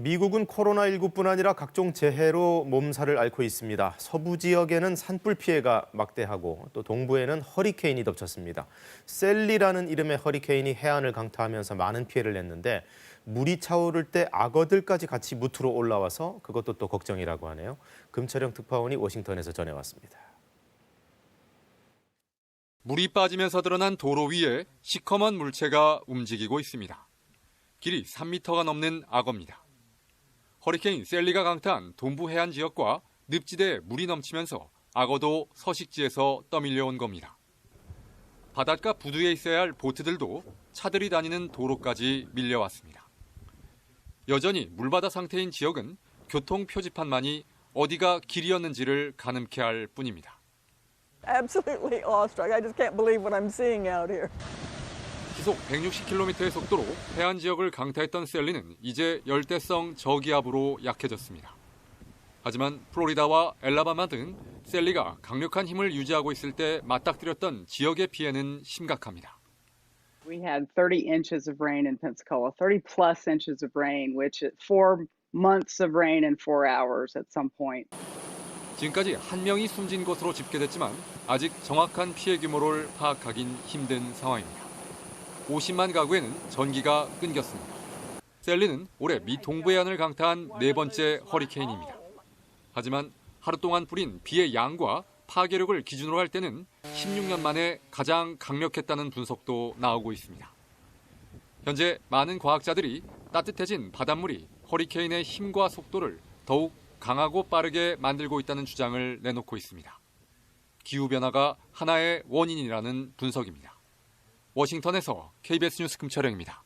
미국은 코로나19뿐 아니라 각종 재해로 몸살을 앓고 있습니다. 서부 지역에는 산불 피해가 막대하고 또 동부에는 허리케인이 덮쳤습니다. 셀리라는 이름의 허리케인이 해안을 강타하면서 많은 피해를 냈는데 물이 차오를 때 악어들까지 같이 무트로 올라와서 그것도 또 걱정이라고 하네요. 금철영 특파원이 워싱턴에서 전해왔습니다. 물이 빠지면서 드러난 도로 위에 시커먼 물체가 움직이고 있습니다. 길이 3m가 넘는 악어입니다. 허리케인 셀리가 강타한 동부 해안 지역과 늪지대에 물이 넘치면서 악어도 서식지에서 떠밀려온 겁니다. 바닷가 부두에 있어야 할 보트들도 차들이 다니는 도로까지 밀려왔습니다. 여전히 물바다 상태인 지역은 교통 표지판만이 어디가 길이었는지를 가늠케 할 뿐입니다. absolutely awestruck. I just can't believe what I'm seeing out here. 시속 160km의 속도로 해안 지역을 강타했던 셀리는 이제 열대성 저기압으로 약해졌습니다. 하지만 플로리다와 엘라바마 등 셀리가 강력한 힘을 유지하고 있을 때 맞닥뜨렸던 지역의 피해는 심각합니다. We had 30 inches of rain in Pensacola, 30 plus inches of rain, which is four months of rain in four hours at some point. 지금까지 한 명이 숨진 것으로 집계됐지만 아직 정확한 피해 규모를 파악하긴 힘든 상황입니다. 50만 가구에는 전기가 끊겼습니다. 셀리는 올해 미 동부해안을 강타한 네 번째 허리케인입니다. 하지만 하루 동안 뿌린 비의 양과 파괴력을 기준으로 할 때는 16년 만에 가장 강력했다는 분석도 나오고 있습니다. 현재 많은 과학자들이 따뜻해진 바닷물이 허리케인의 힘과 속도를 더욱 강하고 빠르게 만들고 있다는 주장을 내놓고 있습니다. 기후변화가 하나의 원인이라는 분석입니다. 워싱턴에서 KBS 뉴스 금철영입니다.